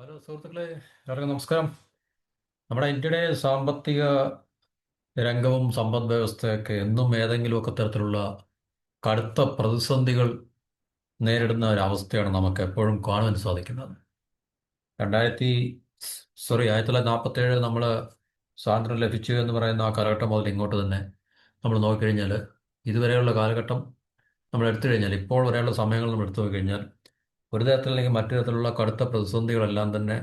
Hello സുഹൃത്തുക്കളെ എല്ലാവർക്കും നമസ്കാരം. നമ്മുടെ ഇന്ത്യയുടെ സാമ്പത്തിക രംഗവും സമ്പദ് വ്യവസ്ഥയൊക്കെ എന്നും ഏതെങ്കിലുമൊക്കെ തരത്തിലുള്ള കടുത്ത പ്രതിസന്ധികൾ നേരിടുന്ന ഒരവസ്ഥയാണ് നമുക്ക് എപ്പോഴും കാണുവാൻ സാധിക്കുന്നത്. രണ്ടായിരത്തി സോറി ആയിരത്തി തൊള്ളായിരത്തി നമ്മൾ സ്വാതന്ത്ര്യം ലഭിച്ചു എന്ന് പറയുന്ന ആ കാലഘട്ടം മുതൽ ഇങ്ങോട്ട് തന്നെ നമ്മൾ നോക്കിക്കഴിഞ്ഞാൽ ഇതുവരെയുള്ള കാലഘട്ടം നമ്മൾ എടുത്തു കഴിഞ്ഞാൽ ഇപ്പോൾ വരെയുള്ള സമയങ്ങൾ നമ്മൾ എടുത്തു നോക്കിക്കഴിഞ്ഞാൽ ഒരു തരത്തിൽ അല്ലെങ്കിൽ മറ്റു തരത്തിലുള്ള കടുത്ത പ്രതിസന്ധികളെല്ലാം തന്നെ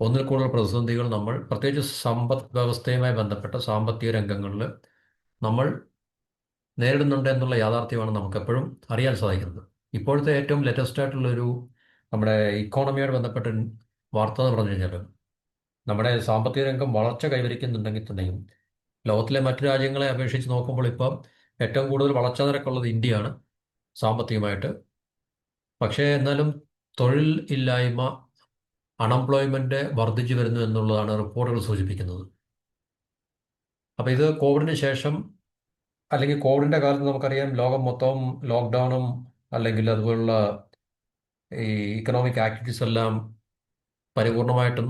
ഒന്നിൽ കൂടുതൽ പ്രതിസന്ധികൾ നമ്മൾ പ്രത്യേകിച്ച് സമ്പദ് വ്യവസ്ഥയുമായി ബന്ധപ്പെട്ട സാമ്പത്തിക രംഗങ്ങളിൽ നമ്മൾ നേരിടുന്നുണ്ട് എന്നുള്ള യാഥാർത്ഥ്യമാണ് നമുക്കെപ്പോഴും അറിയാൻ സാധിക്കുന്നത്. ഇപ്പോഴത്തെ ഏറ്റവും ലേറ്റസ്റ്റ് ആയിട്ടുള്ളൊരു നമ്മുടെ ഇക്കോണമിയോട് ബന്ധപ്പെട്ട വാർത്ത എന്ന് പറഞ്ഞു കഴിഞ്ഞാൽ നമ്മുടെ സാമ്പത്തിക രംഗം വളർച്ച കൈവരിക്കുന്നുണ്ടെങ്കിൽ തന്നെയും ലോകത്തിലെ മറ്റു രാജ്യങ്ങളെ അപേക്ഷിച്ച് നോക്കുമ്പോൾ ഇപ്പം ഏറ്റവും കൂടുതൽ വളർച്ചാ നിരക്കുള്ളത് ഇന്ത്യയാണ് സാമ്പത്തികമായിട്ട്. പക്ഷേ എന്നാലും തൊഴിൽ ഇല്ലായ്മ അൺഎംപ്ലോയ്മെന്റ് വർദ്ധിച്ചു വരുന്നു എന്നുള്ളതാണ് റിപ്പോർട്ടുകൾ സൂചിപ്പിക്കുന്നത്. അപ്പോൾ ഇത് കോവിഡിന് ശേഷം അല്ലെങ്കിൽ കോവിഡിന്റെ കാലത്ത് നമുക്കറിയാം ലോകം മൊത്തം ലോക്ക്ഡൗണും അല്ലെങ്കിൽ അതുപോലുള്ള ഈ ഇക്കണോമിക് ആക്ടിവിറ്റീസ് എല്ലാം പരിപൂർണമായിട്ടും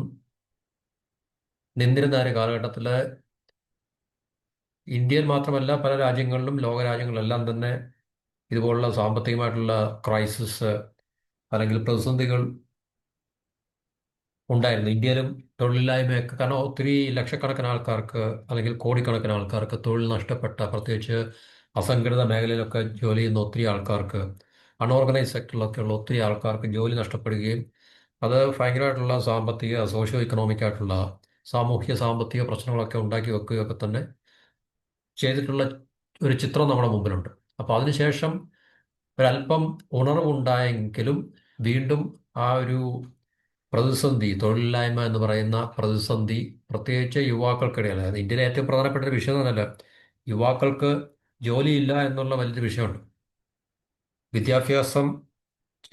നിന്നിരുന്ന ഒരു കാലഘട്ടത്തിൽ ഇന്ത്യയിൽ മാത്രമല്ല പല രാജ്യങ്ങളിലും ലോക രാജ്യങ്ങളിലെല്ലാം തന്നെ ഇതുപോലുള്ള സാമ്പത്തികമായിട്ടുള്ള ക്രൈസിസ് അല്ലെങ്കിൽ പ്രതിസന്ധികൾ ഉണ്ടായിരുന്നു. ഇന്ത്യയിലും തൊഴിലില്ലായ്മയൊക്കെ കാരണം ഒത്തിരി ലക്ഷക്കണക്കിന് ആൾക്കാർക്ക് അല്ലെങ്കിൽ കോടിക്കണക്കിന് ആൾക്കാർക്ക് തൊഴിൽ നഷ്ടപ്പെട്ട പ്രത്യേകിച്ച് അസംഘടിത മേഖലയിലൊക്കെ ജോലി ചെയ്യുന്ന ഒത്തിരി ആൾക്കാർക്ക് അൺഓർഗനൈസ് സെക്ടറിലൊക്കെയുള്ള ഒത്തിരി ആൾക്കാർക്ക് ജോലി നഷ്ടപ്പെടുകയും അത് ഭയങ്കരമായിട്ടുള്ള സാമ്പത്തിക സോഷ്യോ ഇക്കണോമിക് ആയിട്ടുള്ള സാമൂഹ്യ സാമ്പത്തിക പ്രശ്നങ്ങളൊക്കെ ഉണ്ടാക്കി വെക്കുകയൊക്കെ തന്നെ ചെയ്തിട്ടുള്ള ഒരു ചിത്രം നമ്മുടെ മുമ്പിലുണ്ട്. അപ്പോൾ അതിനുശേഷം ഒരല്പം ഉണർവുണ്ടായെങ്കിലും വീണ്ടും ആ ഒരു പ്രതിസന്ധി തൊഴിലില്ലായ്മ എന്ന് പറയുന്ന പ്രതിസന്ധി പ്രത്യേകിച്ച് യുവാക്കൾക്കിടയിൽ അതായത് ഇന്ത്യയിലെ ഏറ്റവും പ്രധാനപ്പെട്ട ഒരു വിഷയം തന്നെയല്ല യുവാക്കൾക്ക് ജോലിയില്ല എന്നുള്ള വലിയൊരു വിഷയമുണ്ട്. വിദ്യാഭ്യാസം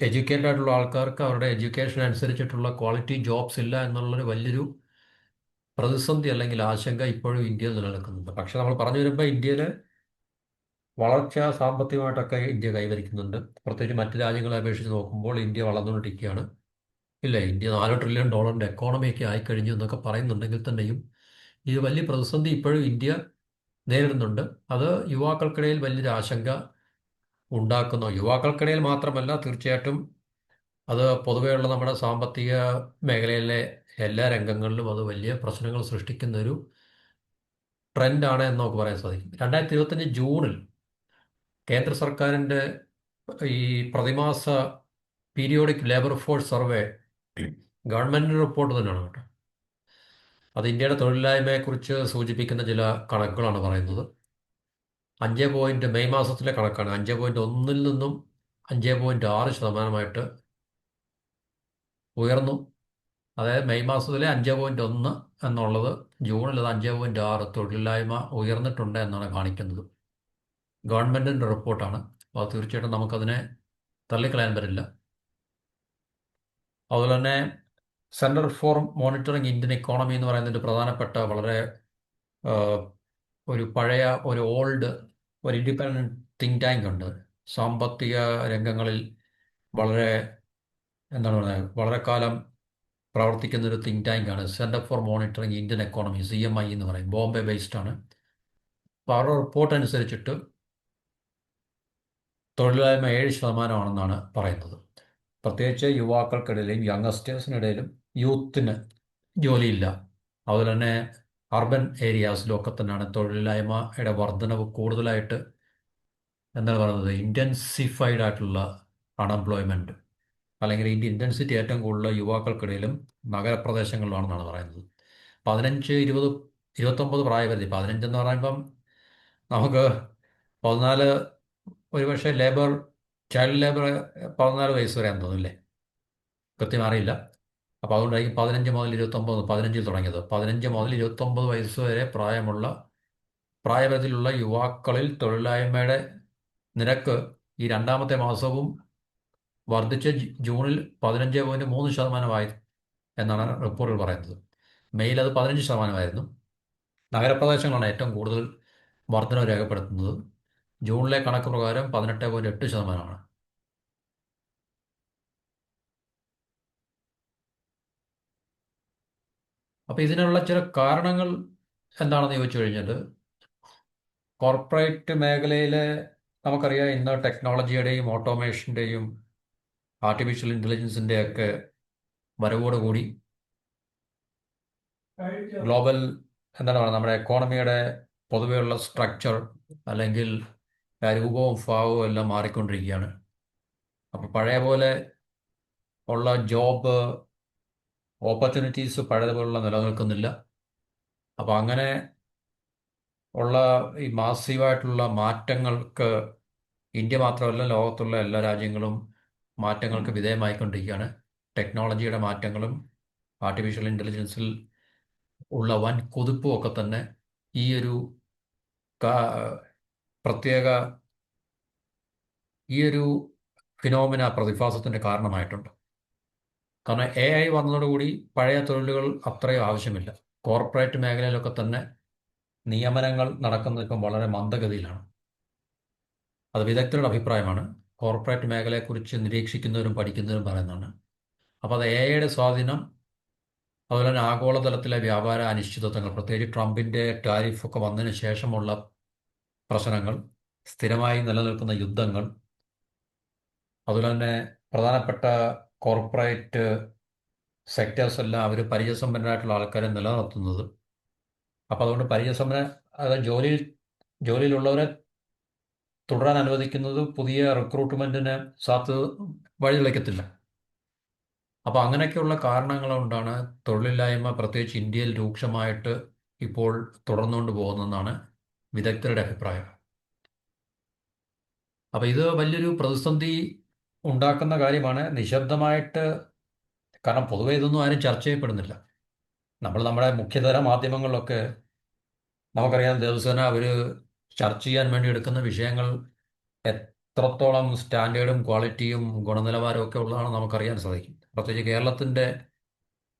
എഡ്യൂക്കേറ്റഡ് ആയിട്ടുള്ള ആൾക്കാർക്ക് അവരുടെ എഡ്യൂക്കേഷൻ അനുസരിച്ചിട്ടുള്ള ക്വാളിറ്റി ജോബ്സ് ഇല്ല എന്നുള്ളൊരു വലിയൊരു പ്രതിസന്ധി അല്ലെങ്കിൽ ആശങ്ക ഇപ്പോഴും ഇന്ത്യയിൽ നിലനിൽക്കുന്നുണ്ട്. പക്ഷെ നമ്മൾ പറഞ്ഞു വരുമ്പോൾ ഇന്ത്യയിൽ വളർച്ച സാമ്പത്തികമായിട്ടൊക്കെ ഇന്ത്യ കൈവരിക്കുന്നുണ്ട്. പ്രത്യേകിച്ച് മറ്റ് രാജ്യങ്ങളെ അപേക്ഷിച്ച് നോക്കുമ്പോൾ ഇന്ത്യ വളർന്നുകൊണ്ടിരിക്കുകയാണ്. ഇല്ല ഇന്ത്യ നാല് ട്രില്യൺ ഡോളറിന്റെ എക്കോണമിയൊക്കെ ആയിക്കഴിഞ്ഞു എന്നൊക്കെ പറയുന്നുണ്ടെങ്കിൽ തന്നെയും ഇത് വലിയ പ്രതിസന്ധി ഇപ്പോഴും ഇന്ത്യ നേരിടുന്നുണ്ട്. അത് യുവാക്കൾക്കിടയിൽ വലിയൊരു ആശങ്ക ഉണ്ടാക്കുന്നു. യുവാക്കൾക്കിടയിൽ മാത്രമല്ല തീർച്ചയായിട്ടും അത് പൊതുവെയുള്ള നമ്മുടെ സാമ്പത്തിക മേഖലയിലെ എല്ലാ രംഗങ്ങളിലും അത് വലിയ പ്രശ്നങ്ങൾ സൃഷ്ടിക്കുന്നൊരു ട്രെൻഡാണ് എന്ന് നമുക്ക് പറയാൻ സാധിക്കും. രണ്ടായിരത്തി ഇരുപത്തഞ്ച് ജൂണിൽ കേന്ദ്ര സർക്കാരിന്റെ ഈ പ്രതിമാസ periodic labour force survey government report തന്നെയാണ് കേട്ടോ. അത് ഇന്ത്യയുടെ തൊഴിലില്ലായ്മയെക്കുറിച്ച് സൂചിപ്പിക്കുന്ന ചില കണക്കുകളാണ് പറയുന്നത്. അഞ്ച് പോയിന്റ് മെയ് മാസത്തിലെ കണക്കാണ്. അഞ്ച് പോയിന്റ് ഒന്നിൽ നിന്നും അഞ്ച് പോയിന്റ് ആറ് ശതമാനമായിട്ട് ഉയർന്നു. അതായത് മെയ് മാസത്തിലെ അഞ്ച് പോയിന്റ് ഒന്ന് എന്നുള്ളത് ജൂണിൽ അത് അഞ്ച് പോയിന്റ് ആറ് തൊഴിലില്ലായ്മ ഉയർന്നിട്ടുണ്ട് എന്നാണ് കാണിക്കുന്നത്. ഗവൺമെന്റിന്റെ റിപ്പോർട്ടാണ്. അപ്പോൾ തീർച്ചയായിട്ടും നമുക്കതിനെ തള്ളിക്കളയാൻ പറ്റില്ല. അതുപോലെ തന്നെ central for monitoring Indian economy എന്ന് പറയുന്നതിന്റെ പ്രധാനപ്പെട്ട വളരെ ഒരു പഴയ ഒരു ഓൾഡ് ഒരു ഇൻഡിപെൻഡന്റ് തിങ്ക് ടാങ്ക് ഉണ്ട്. സാമ്പത്തിക രംഗങ്ങളിൽ വളരെ എന്താണ് പറയുക വളരെ കാലം പ്രവർത്തിക്കുന്ന ഒരു തിങ്ക് ടാങ്ക് ആണ്. Centre for monitoring Indian economy C M I എന്ന് പറയും. ബോംബെ ബേസ്ഡ് ആണ്. അപ്പോൾ അവരുടെ റിപ്പോർട്ട് അനുസരിച്ചിട്ട് തൊഴിലില്ലായ്മ ഏഴ് ശതമാനമാണെന്നാണ് പറയുന്നത്. പ്രത്യേകിച്ച് യുവാക്കൾക്കിടയിലും യങ്ങസ്റ്റേഴ്സിനിടയിലും യൂത്തിന് ജോലിയില്ല. അതുപോലെ തന്നെ അർബൻ ഏരിയാസിലും ഒക്കെ തന്നെയാണ് തൊഴിലില്ലായ്മയുടെ വർധനവ് കൂടുതലായിട്ട് എന്താണ് പറയുന്നത്? ഇന്റൻസിഫൈഡ് ആയിട്ടുള്ള അൺഎംപ്ലോയ്മെന്റ്. അല്ലെങ്കിൽ ഇതിന്റെ ഇന്റൻസിറ്റി ഏറ്റവും കൂടുതൽ യുവാക്കൾക്കിടയിലും നഗരപ്രദേശങ്ങളിലാണെന്നാണ് പറയുന്നത്. പതിനഞ്ച് ഇരുപത് ഇരുപത്തൊമ്പത് പ്രായപരിധി. പതിനഞ്ചെന്ന് പറയുമ്പം നമുക്ക് പതിനാല് ഒരുപക്ഷെ ലേബർ ചൈൽഡ് ലേബർ പതിനാല് വയസ്സ് വരെ തോന്നുന്നില്ലേ കൃത്യം അറിയില്ല. അപ്പോൾ അതുകൊണ്ടായിരിക്കും പതിനഞ്ച് മുതൽ ഇരുപത്തൊമ്പത് പതിനഞ്ചിൽ തുടങ്ങിയത്. പതിനഞ്ച് മുതൽ ഇരുപത്തൊമ്പത് വയസ്സ് വരെ പ്രായമുള്ള പ്രായപരിധിയിലുള്ള യുവാക്കളിൽ തൊഴിലില്ലായ്മയുടെ നിരക്ക് ഈ രണ്ടാമത്തെ മാസവും വർദ്ധിച്ച് ജൂണിൽ പതിനഞ്ച് പോയിന്റ് മൂന്ന് ശതമാനമായി എന്നാണ് റിപ്പോർട്ടുകൾ പറയുന്നത്. മെയ്യിൽ അത് പതിനഞ്ച് ശതമാനമായിരുന്നു. നഗരപ്രദേശങ്ങളാണ് ഏറ്റവും കൂടുതൽ വർധനവ് രേഖപ്പെടുത്തുന്നത്. ജൂണിലെ കണക്ക് പ്രകാരം പതിനെട്ട് പോയിന്റ് എട്ട് ശതമാനമാണ്. അപ്പോൾ ഇതിനുള്ള ചില കാരണങ്ങൾ എന്താണെന്ന് ചോദിച്ചു കഴിഞ്ഞാൽ കോർപ്പറേറ്റ് മേഖലയിലെ നമുക്കറിയാം ഇന്ന് ടെക്നോളജിയുടെയും ഓട്ടോമേഷന്റെയും ആർട്ടിഫിഷ്യൽ ഇന്റലിജൻസിന്റെയൊക്കെ വരവോടുകൂടി ഗ്ലോബൽ എന്താണ് പറയുക നമ്മുടെ എക്കോണമിയുടെ പൊതുവെയുള്ള സ്ട്രക്ചർ അല്ലെങ്കിൽ രൂപവും ഭാവവും എല്ലാം മാറിക്കൊണ്ടിരിക്കുകയാണ്. അപ്പോൾ പഴയ പോലെ ഉള്ള ജോബ് ഓപ്പർച്യൂണിറ്റീസ് പഴയതുപോലുള്ള നിലനിൽക്കുന്നില്ല. അപ്പോൾ അങ്ങനെ ഉള്ള ഈ മാസീവായിട്ടുള്ള മാറ്റങ്ങൾക്ക് ഇന്ത്യ മാത്രമല്ല ലോകത്തുള്ള എല്ലാ രാജ്യങ്ങളും മാറ്റങ്ങൾക്ക് വിധേയമായിക്കൊണ്ടിരിക്കുകയാണ്. ടെക്നോളജിയുടെ മാറ്റങ്ങളും ആർട്ടിഫിഷ്യൽ ഇന്റലിജൻസിൽ ഉള്ള വൻ കുതിപ്പും ഒക്കെ തന്നെ ഈ ഒരു പ്രത്യേക ഈ ഒരു ഫിനോമിന പ്രതിഭാസത്തിന്റെ കാരണമായിട്ടുണ്ട്. കാരണം എ ഐ വന്നതോടുകൂടി പഴയ തൊഴിലുകൾ അത്രയും ആവശ്യമില്ല. കോർപ്പറേറ്റ് മേഖലയിലൊക്കെ തന്നെ നിയമനങ്ങൾ നടക്കുന്നത് ഇപ്പം വളരെ മന്ദഗതിയിലാണ്. അത് വിദഗ്ധരുടെ അഭിപ്രായമാണ്. കോർപ്പറേറ്റ് മേഖലയെക്കുറിച്ച് നിരീക്ഷിക്കുന്നവരും പഠിക്കുന്നവരും പറയുന്നതാണ്. അപ്പോൾ അത് എ ഐയുടെ സ്വാധീനം അതുപോലെ തന്നെ ആഗോളതലത്തിലെ വ്യാപാര അനിശ്ചിതത്വങ്ങൾ പ്രത്യേകിച്ച് ട്രംപിന്റെ ടാരിഫ് ഒക്കെ വന്നതിന് ശേഷമുള്ള പ്രശ്നങ്ങൾ സ്ഥിരമായി നിലനിൽക്കുന്ന യുദ്ധങ്ങൾ അതുപോലെ തന്നെ പ്രധാനപ്പെട്ട കോർപ്പറേറ്റ് സെക്ടേഴ്സ് എല്ലാം അവർ പരിചയസമ്പന്നരായിട്ടുള്ള ആൾക്കാരെ നിലനിർത്തുന്നത്. അപ്പോൾ അതുകൊണ്ട് പരിചയസമ്പന്ന അതായത് ജോലിയിൽ ജോലിയിലുള്ളവരെ തുടരാൻ അനുവദിക്കുന്നത് പുതിയ റിക്രൂട്ട്മെന്റിന് സാധ്യത വഴിതെളിക്കത്തില്ല അപ്പോൾ അങ്ങനെയൊക്കെയുള്ള കാരണങ്ങൾ കൊണ്ടാണ് തൊഴിലില്ലായ്മ പ്രത്യേകിച്ച് ഇന്ത്യയിൽ രൂക്ഷമായിട്ട് ഇപ്പോൾ തുടർന്നുകൊണ്ട് പോകുന്നതെന്നാണ് വിദഗ്ധരുടെ അഭിപ്രായം. അപ്പോൾ ഇത് വലിയൊരു പ്രതിസന്ധി ഉണ്ടാക്കുന്ന കാര്യമാണ്. നിശബ്ദമായിട്ട് കാരണം പൊതുവെ ഇതൊന്നും ആരും ചർച്ച ചെയ്യപ്പെടുന്നില്ല. നമ്മൾ നമ്മുടെ മുഖ്യതര മാധ്യമങ്ങളിലൊക്കെ നമുക്കറിയാം ദിവസേന അവർ ചർച്ച ചെയ്യാൻ വേണ്ടി എടുക്കുന്ന വിഷയങ്ങൾ എത്രത്തോളം സ്റ്റാൻഡേർഡും ക്വാളിറ്റിയും ഗുണനിലവാരവും ഒക്കെ ഉള്ളതാണ് നമുക്കറിയാൻ സാധിക്കും. പ്രത്യേകിച്ച് കേരളത്തിന്റെ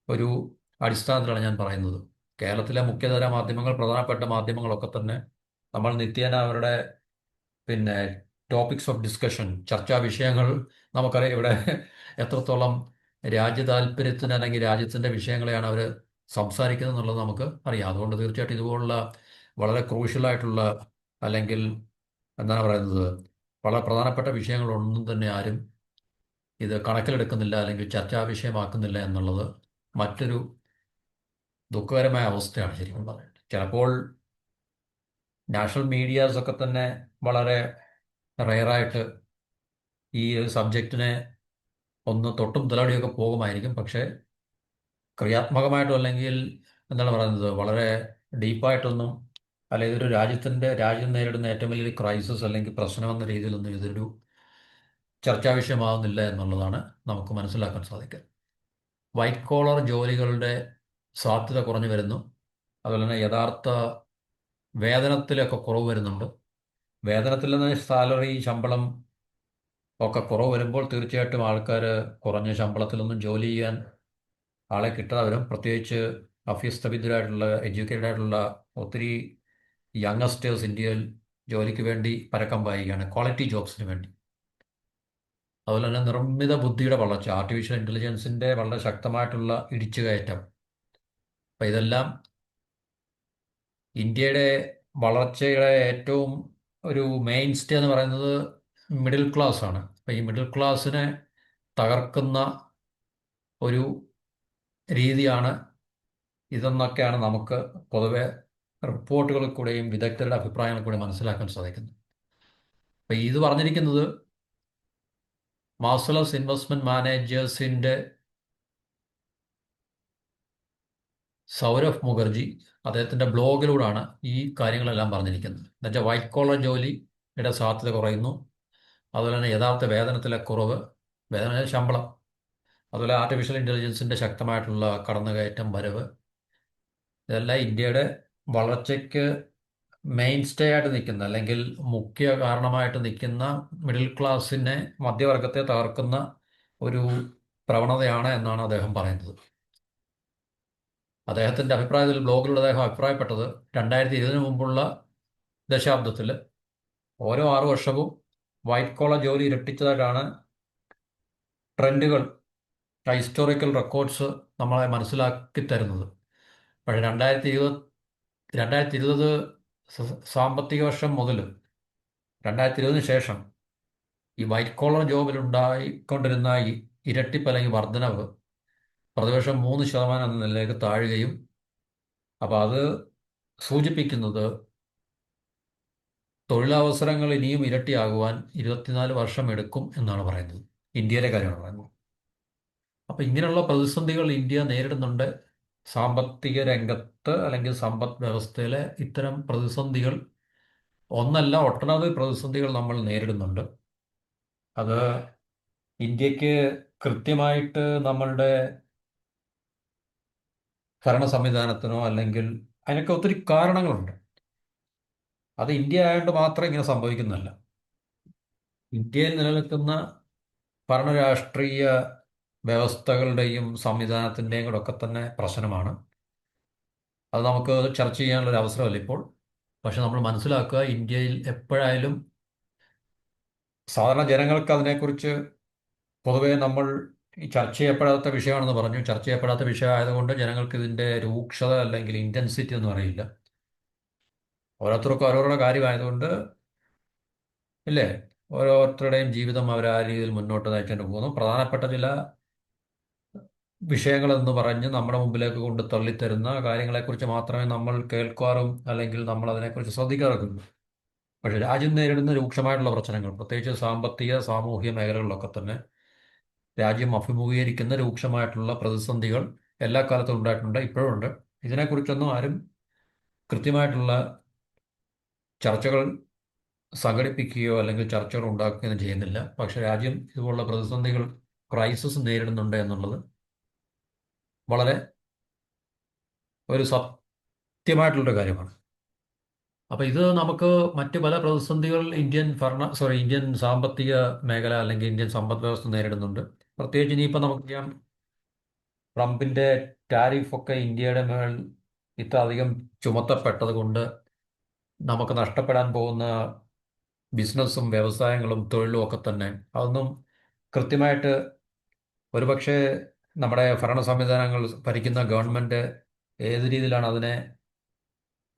ഒരു അടിസ്ഥാനത്തിലാണ് ഞാൻ പറയുന്നത്. കേരളത്തിലെ മുഖ്യതര മാധ്യമങ്ങൾ പ്രധാനപ്പെട്ട മാധ്യമങ്ങളൊക്കെ തന്നെ നമ്മൾ നിത്യേന അവരുടെ പിന്നെ ടോപ്പിക്സ് ഓഫ് ഡിസ്കഷൻ ചർച്ചാ വിഷയങ്ങൾ നമുക്കറിയാം. ഇവിടെ എത്രത്തോളം രാജ്യ താല്പര്യത്തിന് അല്ലെങ്കിൽ രാജ്യത്തിന്റെ വിഷയങ്ങളെയാണ് അവർ സംസാരിക്കുന്നത് എന്നുള്ളത് നമുക്ക് അറിയാം. അതുകൊണ്ട് തീർച്ചയായിട്ടും ഇതുപോലുള്ള വളരെ ക്രൂഷ്യലായിട്ടുള്ള അല്ലെങ്കിൽ എന്താണ് പറയുന്നത്? വളരെ പ്രധാനപ്പെട്ട വിഷയങ്ങളൊന്നും തന്നെ ആരും ഇത് കണക്കിലെടുക്കുന്നില്ല അല്ലെങ്കിൽ ചർച്ചാ വിഷയമാക്കുന്നില്ല എന്നുള്ളത് മറ്റൊരു ദുഃഖകരമായ അവസ്ഥയാണ് ശരിക്കും പറയുന്നത് ചിലപ്പോൾ നാഷണൽ മീഡിയാസ് ഒക്കെ തന്നെ വളരെ റയറായിട്ട് ഈ ഒരു സബ്ജക്റ്റിനെ ഒന്ന് തൊട്ടും തലടിയൊക്കെ പോകുമായിരിക്കും. പക്ഷേ ക്രിയാത്മകമായിട്ടും അല്ലെങ്കിൽ എന്താണ് പറയുന്നത് വളരെ ഡീപ്പായിട്ടൊന്നും അല്ലെങ്കിൽ ഒരു രാജ്യത്തിന്റെ രാജ്യം നേരിടുന്ന ഏറ്റവും വലിയൊരു ക്രൈസിസ് അല്ലെങ്കിൽ പ്രശ്നം എന്ന രീതിയിലൊന്നും ഇതൊരു ചർച്ചാ വിഷയമാകുന്നില്ല എന്നുള്ളതാണ് നമുക്ക് മനസ്സിലാക്കാൻ സാധിക്കുക. വൈറ്റ് കോളർ ജോലികളുടെ സാധ്യത കുറഞ്ഞു വരുന്നു. അതുപോലെ തന്നെ യഥാർത്ഥ വേതനത്തിലൊക്കെ കുറവ് വരുന്നുണ്ട്. വേതനത്തിൽ നിന്ന് സാലറി ശമ്പളം ഒക്കെ കുറവ് വരുമ്പോൾ തീർച്ചയായിട്ടും ആൾക്കാർ കുറഞ്ഞ ശമ്പളത്തിലൊന്നും ജോലി ചെയ്യാൻ ആളെ കിട്ടാതെ വരും. പ്രത്യേകിച്ച് അഭ്യസ്തവിദ്യരായിട്ടുള്ള എഡ്യൂക്കേറ്റഡ് ആയിട്ടുള്ള ഒത്തിരി യങ്ങസ്റ്റേഴ്സ് ഇന്ത്യയിൽ ജോലിക്ക് വേണ്ടി പരക്കം പായുകയാണ്. ക്വാളിറ്റി ജോബ്സിന് വേണ്ടി. അതുപോലെ തന്നെ നിർമ്മിത ബുദ്ധിയുടെ വളർച്ച ആർട്ടിഫിഷ്യൽ ഇന്റലിജൻസിന്റെ വളരെ ശക്തമായിട്ടുള്ള ഇടിച്ചുകയറ്റം. അപ്പം ഇതെല്ലാം ഇന്ത്യയുടെ വളർച്ചയുടെ ഏറ്റവും ഒരു മെയിൻ സ്റ്റേ എന്ന് പറയുന്നത് മിഡിൽ ക്ലാസ് ആണ്. അപ്പം ഈ മിഡിൽ ക്ലാസ്സിനെ തകർക്കുന്ന ഒരു രീതിയാണ് ഇതെന്നൊക്കെയാണ് നമുക്ക് പൊതുവെ റിപ്പോർട്ടുകളിൽ കൂടെയും വിദഗ്ധരുടെ അഭിപ്രായങ്ങളിൽ കൂടെ മനസ്സിലാക്കാൻ സാധിക്കുന്നത്. അപ്പം ഇത് പറഞ്ഞിരിക്കുന്നത് മാസലസ് ഇൻവെസ്റ്റ്മെന്റ് മാനേജേഴ്സിന്റെ സൗരഭ് മുഖർജി അദ്ദേഹത്തിന്റെ ബ്ലോഗിലൂടെയാണ് ഈ കാര്യങ്ങളെല്ലാം പറഞ്ഞിരിക്കുന്നത്. എന്നുവെച്ചാൽ വൈറ്റ് കോളർ ജോലിയുടെ സാധ്യത കുറയുന്നു. അതുപോലെ തന്നെ യഥാർത്ഥ വേതനത്തിലെ കുറവ് വേതന ശമ്പളം അതുപോലെ ആർട്ടിഫിഷ്യൽ ഇന്റലിജൻസിന്റെ ശക്തമായിട്ടുള്ള കടന്നുകയറ്റം വരവ് ഇതെല്ലാം ഇന്ത്യയുടെ വളർച്ചയ്ക്ക് മെയിൻ സ്റ്റേ ആയിട്ട് നിൽക്കുന്ന അല്ലെങ്കിൽ മുഖ്യ കാരണമായിട്ട് നിൽക്കുന്ന മിഡിൽ ക്ലാസ്സിനെ മധ്യവർഗത്തെ തകർക്കുന്ന ഒരു പ്രവണതയാണ് എന്നാണ് അദ്ദേഹം പറയുന്നത്. അദ്ദേഹത്തിന്റെ അഭിപ്രായത്തിൽ ബ്ലോഗിൽ അദ്ദേഹം അഭിപ്രായപ്പെട്ടത് രണ്ടായിരത്തി ഇരുപതിന് മുമ്പുള്ള ദശാബ്ദത്തിൽ ഓരോ ആറു വർഷവും വൈറ്റ് കോളർ ജോലി ഇരട്ടിച്ചതായിട്ടാണ് ട്രെൻഡുകൾ ഹിസ്റ്റോറിക്കൽ റെക്കോർഡ്സ് നമ്മളെ മനസ്സിലാക്കി തരുന്നത്. പക്ഷേ രണ്ടായിരത്തി ഇരുപത് രണ്ടായിരത്തി ഇരുപത് സാമ്പത്തിക വർഷം മുതൽ രണ്ടായിരത്തി ഇരുപതിന് ശേഷം ഈ വൈറ്റ് കോളർ ജോബിലുണ്ടായിക്കൊണ്ടിരുന്ന ഈ ഇരട്ടിപ്പ് അല്ലെങ്കിൽ വർധനവ് പ്രതിവർഷം മൂന്ന് ശതമാനം എന്ന നിലയിലേക്ക് താഴുകയും അപ്പോൾ അത് സൂചിപ്പിക്കുന്നത് തൊഴിലവസരങ്ങൾ ഇനിയും ഇരട്ടിയാകുവാൻ ഇരുപത്തിനാല് വർഷം എടുക്കും എന്നാണ് പറയുന്നത്. ഇന്ത്യയിലെ കാര്യമാണ് പറയുന്നത്. അപ്പോൾ ഇങ്ങനെയുള്ള പ്രതിസന്ധികൾ ഇന്ത്യ നേരിടുന്നുണ്ട്. സാമ്പത്തിക രംഗത്ത് അല്ലെങ്കിൽ സമ്പദ് വ്യവസ്ഥയിലെ ഇത്തരം പ്രതിസന്ധികൾ ഒന്നല്ല ഒട്ടനവധി പ്രതിസന്ധികൾ നമ്മൾ നേരിടുന്നുണ്ട്. അത് ഇന്ത്യയ്ക്ക് കൃത്യമായിട്ട് നമ്മളുടെ ഭരണ സംവിധാനത്തിനോ അല്ലെങ്കിൽ അതിനൊക്കെ ഒത്തിരി കാരണങ്ങളുണ്ട്. അത് ഇന്ത്യ ആയതുകൊണ്ട് മാത്രം ഇങ്ങനെ സംഭവിക്കുന്നതല്ല. ഇന്ത്യയിൽ നിലനിൽക്കുന്ന ഭരണരാഷ്ട്രീയ വ്യവസ്ഥകളുടെയും സംവിധാനത്തിന്റെയും കൂടെ ഒക്കെ തന്നെ പ്രശ്നമാണ്. അത് നമുക്ക് ചർച്ച ചെയ്യാനുള്ള ഒരു അവസരമല്ല ഇപ്പോൾ. പക്ഷെ നമ്മൾ മനസ്സിലാക്കുക ഇന്ത്യയിൽ എപ്പോഴായാലും സാധാരണ ജനങ്ങൾക്ക് അതിനെക്കുറിച്ച് പൊതുവേ നമ്മൾ ചർച്ച ചെയ്യപ്പെടാത്ത വിഷയമാണെന്ന് പറഞ്ഞു. ചർച്ച ചെയ്യപ്പെടാത്ത വിഷയമായതുകൊണ്ട് ജനങ്ങൾക്ക് ഇതിന്റെ രൂക്ഷത അല്ലെങ്കിൽ ഇന്റൻസിറ്റി ഒന്നും അറിയില്ല. ഓരോരുത്തർക്കും ഓരോരുടെ കാര്യമായതുകൊണ്ട് ഇല്ലേ? ഓരോരുത്തരുടെയും ജീവിതം അവർ ആ രീതിയിൽ മുന്നോട്ട് നയിച്ചുകൊണ്ട് പോകുന്നു. പ്രധാനപ്പെട്ട ചില വിഷയങ്ങളെന്ന് പറഞ്ഞ് നമ്മുടെ മുമ്പിലേക്ക് കൊണ്ട് തള്ളിത്തരുന്ന കാര്യങ്ങളെക്കുറിച്ച് മാത്രമേ നമ്മൾ കേൾക്കാറും അല്ലെങ്കിൽ നമ്മൾ അതിനെക്കുറിച്ച് ശ്രദ്ധിക്കാറൊക്കെയുള്ളൂ. പക്ഷേ രാജ്യം നേരിടുന്ന രൂക്ഷമായിട്ടുള്ള പ്രശ്നങ്ങൾ പ്രത്യേകിച്ച് സാമ്പത്തിക സാമൂഹിക മേഖലകളിലൊക്കെ തന്നെ രാജ്യം അഭിമുഖീകരിക്കുന്ന രൂക്ഷമായിട്ടുള്ള പ്രതിസന്ധികൾ എല്ലാ കാലത്തും ഉണ്ടായിട്ടുണ്ട് ഇപ്പോഴും ഉണ്ട്. ഇതിനെക്കുറിച്ചൊന്നും ആരും കൃത്യമായിട്ടുള്ള ചർച്ചകൾ സംഘടിപ്പിക്കുകയോ അല്ലെങ്കിൽ ചർച്ചകൾ ഉണ്ടാക്കുകയോ ചെയ്യുന്നില്ല. പക്ഷെ രാജ്യം ഇതുപോലുള്ള പ്രതിസന്ധികൾ ക്രൈസിസ് നേരിടുന്നുണ്ട് എന്നുള്ളത് വളരെ ഒരു സത്യമായിട്ടുള്ളൊരു കാര്യമാണ്. അപ്പോൾ ഇത് നമുക്ക് മറ്റു പല പ്രതിസന്ധികൾ ഇന്ത്യൻ ഭരണ സോറി ഇന്ത്യൻ സാമ്പത്തിക മേഖല അല്ലെങ്കിൽ ഇന്ത്യൻ സമ്പദ് വ്യവസ്ഥ നേരിടുന്നുണ്ട്. പ്രത്യേകിച്ച് ഇനിയിപ്പോൾ നമുക്കറിയാം ട്രംപിന്റെ ടാരിഫൊക്കെ ഇന്ത്യയുടെ മേൽ ഇത്ര അധികം ചുമത്തപ്പെട്ടത് കൊണ്ട് നമുക്ക് നഷ്ടപ്പെടാൻ പോകുന്ന ബിസിനസ്സും വ്യവസായങ്ങളും തൊഴിലും ഒക്കെ തന്നെ അതൊന്നും കൃത്യമായിട്ട് ഒരുപക്ഷെ നമ്മുടെ ഭരണ സംവിധാനങ്ങൾ ഭരിക്കുന്ന ഗവൺമെന്റ് ഏത് രീതിയിലാണ് അതിനെ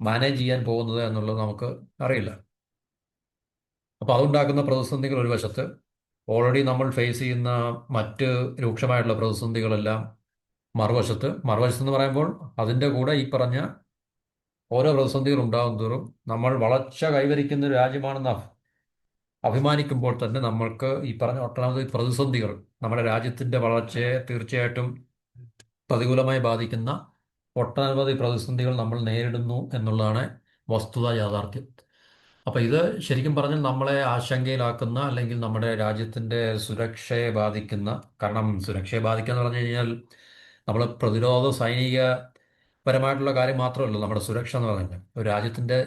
മാനേജ് ചെയ്യാൻ പോകുന്നത് എന്നുള്ളത് നമുക്ക് അറിയില്ല. അപ്പോൾ അതുണ്ടാക്കുന്ന പ്രതിസന്ധികൾ ഒരു വശത്ത് ഓൾറെഡി നമ്മൾ ഫേസ് ചെയ്യുന്ന മറ്റ് രൂക്ഷമായിട്ടുള്ള പ്രതിസന്ധികളെല്ലാം മറുവശത്ത് മറുവശത്ത് എന്ന് പറയുമ്പോൾ അതിന്റെ കൂടെ ഈ പറഞ്ഞ ഓരോ പ്രതിസന്ധികൾ തോറും നമ്മൾ വളർച്ച കൈവരിക്കുന്ന ഒരു രാജ്യമാണെന്ന് അഭിമാനിക്കുമ്പോൾ തന്നെ നമ്മൾക്ക് ഈ പറഞ്ഞ ഒട്ടനവധി പ്രതിസന്ധികൾ നമ്മുടെ രാജ്യത്തിന്റെ വളർച്ചയെ തീർച്ചയായിട്ടും പ്രതികൂലമായി ബാധിക്കുന്ന ഒട്ടനവധി പ്രതിസന്ധികൾ നമ്മൾ നേരിടുന്നു എന്നുള്ളതാണ് വസ്തുത യാഥാർത്ഥ്യം. അപ്പോൾ ഇത് ശരിക്കും പറഞ്ഞാൽ നമ്മളെ ആശങ്കയിലാക്കുന്ന അല്ലെങ്കിൽ നമ്മുടെ രാജ്യത്തിന്റെ സുരക്ഷയെ ബാധിക്കുന്ന കാരണം സുരക്ഷയെ ബാധിക്കുക എന്ന് പറഞ്ഞു കഴിഞ്ഞാൽ നമ്മൾ പ്രതിരോധ സൈനിക പരമായിട്ടുള്ള കാര്യം മാത്രമല്ല നമ്മുടെ സുരക്ഷ എന്ന് പറഞ്ഞാൽ. ഒരു രാജ്യത്തിന്റെ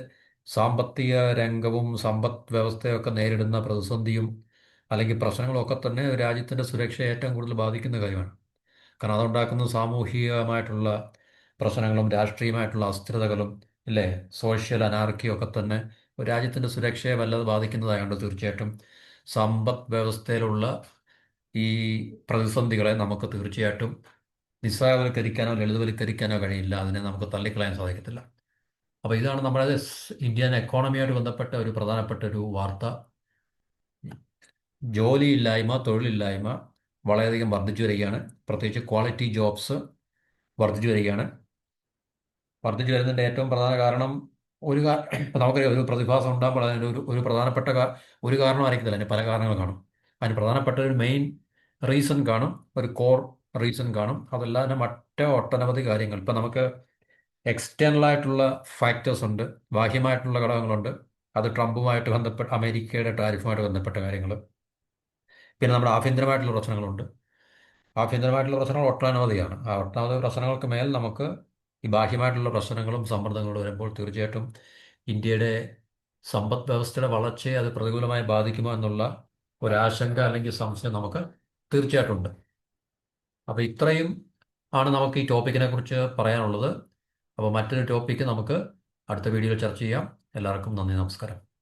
സാമ്പത്തിക രംഗവും സമ്പദ് വ്യവസ്ഥയൊക്കെ നേരിടുന്ന പ്രതിസന്ധിയും അല്ലെങ്കിൽ പ്രശ്നങ്ങളൊക്കെ തന്നെ രാജ്യത്തിന്റെ സുരക്ഷയെ ഏറ്റവും കൂടുതൽ ബാധിക്കുന്ന കാര്യമാണ്. കാരണം അതുണ്ടാക്കുന്ന സാമൂഹികമായിട്ടുള്ള പ്രശ്നങ്ങളും രാഷ്ട്രീയമായിട്ടുള്ള അസ്ഥിരതകളും ഇല്ലേ? സോഷ്യൽ അനാർക്കിയൊക്കെ തന്നെ രാജ്യത്തിന്റെ സുരക്ഷയെ വല്ലത് ബാധിക്കുന്നതായതുകൊണ്ട് തീർച്ചയായിട്ടും? സമ്പദ് വ്യവസ്ഥയിലുള്ള ഈ പ്രതിസന്ധികളെ നമുക്ക് തീർച്ചയായിട്ടും നിസ്സാരവൽക്കരിക്കാനോ ലളിതവൽക്കരിക്കാനോ കഴിയില്ല. അതിനെ നമുക്ക് തള്ളിക്കളയാൻ സാധിക്കത്തില്ല. അപ്പോൾ ഇതാണ് നമ്മുടെ ഇന്ത്യൻ എക്കോണമിയായിട്ട് ബന്ധപ്പെട്ട ഒരു പ്രധാനപ്പെട്ട ഒരു വാർത്ത. ജോലിയില്ലായ്മ തൊഴിലില്ലായ്മ വളരെയധികം വർദ്ധിച്ചു വരികയാണ്. പ്രത്യേകിച്ച് ക്വാളിറ്റി ജോബ്സ് വർദ്ധിച്ചു വരികയാണ്. വർദ്ധിച്ചു വരുന്നതിന്റെ ഏറ്റവും പ്രധാന കാരണം ഒരു നമുക്കറിയാം ഒരു പ്രതിഭാസം ഉണ്ടാകുമ്പോൾ അതിന്റെ ഒരു ഒരു പ്രധാനപ്പെട്ട ഒരു കാരണമായിരിക്കത്തില്ല അതിന് പല കാരണങ്ങൾ കാണും. അതിന് പ്രധാനപ്പെട്ട ഒരു മെയിൻ റീസൺ കാണും ഒരു കോർ റീസൺ കാണും. അതല്ലാതെ മറ്റേ ഒട്ടനവധി കാര്യങ്ങൾ. ഇപ്പം നമുക്ക് എക്സ്റ്റേണൽ ആയിട്ടുള്ള ഫാക്ടേഴ്സ് ഉണ്ട് ബാഹ്യമായിട്ടുള്ള ഘടകങ്ങളുണ്ട്. അത് ട്രംപുമായിട്ട് ബന്ധപ്പെട്ട അമേരിക്കയുടെ ടാരിഫുമായിട്ട് ബന്ധപ്പെട്ട കാര്യങ്ങൾ. പിന്നെ നമ്മുടെ ആഭ്യന്തരമായിട്ടുള്ള പ്രശ്നങ്ങളുണ്ട്. ആഭ്യന്തരമായിട്ടുള്ള പ്രശ്നങ്ങൾ ഒട്ടനവധിയാണ്. ആ ഒട്ടനവധി പ്രശ്നങ്ങൾക്ക് മേൽ നമുക്ക് ഈ ബാഹ്യമായിട്ടുള്ള പ്രശ്നങ്ങളും സമ്മർദ്ദങ്ങളും വരുമ്പോൾ തീർച്ചയായിട്ടും ഇന്ത്യയുടെ സമ്പദ് വ്യവസ്ഥയുടെ വളർച്ചയെ അത് പ്രതികൂലമായി ബാധിക്കുമോ എന്നുള്ള ഒരാശങ്ക അല്ലെങ്കിൽ സംശയം നമുക്ക് തീർച്ചയായിട്ടും ഉണ്ട്. അപ്പോൾ ഇത്രയും ആണ് നമുക്ക് ഈ ടോപ്പിക്കിനെ കുറിച്ച് പറയാനുള്ളത്. അപ്പോൾ മറ്റൊരു ടോപ്പിക്ക് നമുക്ക് അടുത്ത വീഡിയോയിൽ ചർച്ച ചെയ്യാം. എല്ലാവർക്കും നന്ദി നമസ്കാരം.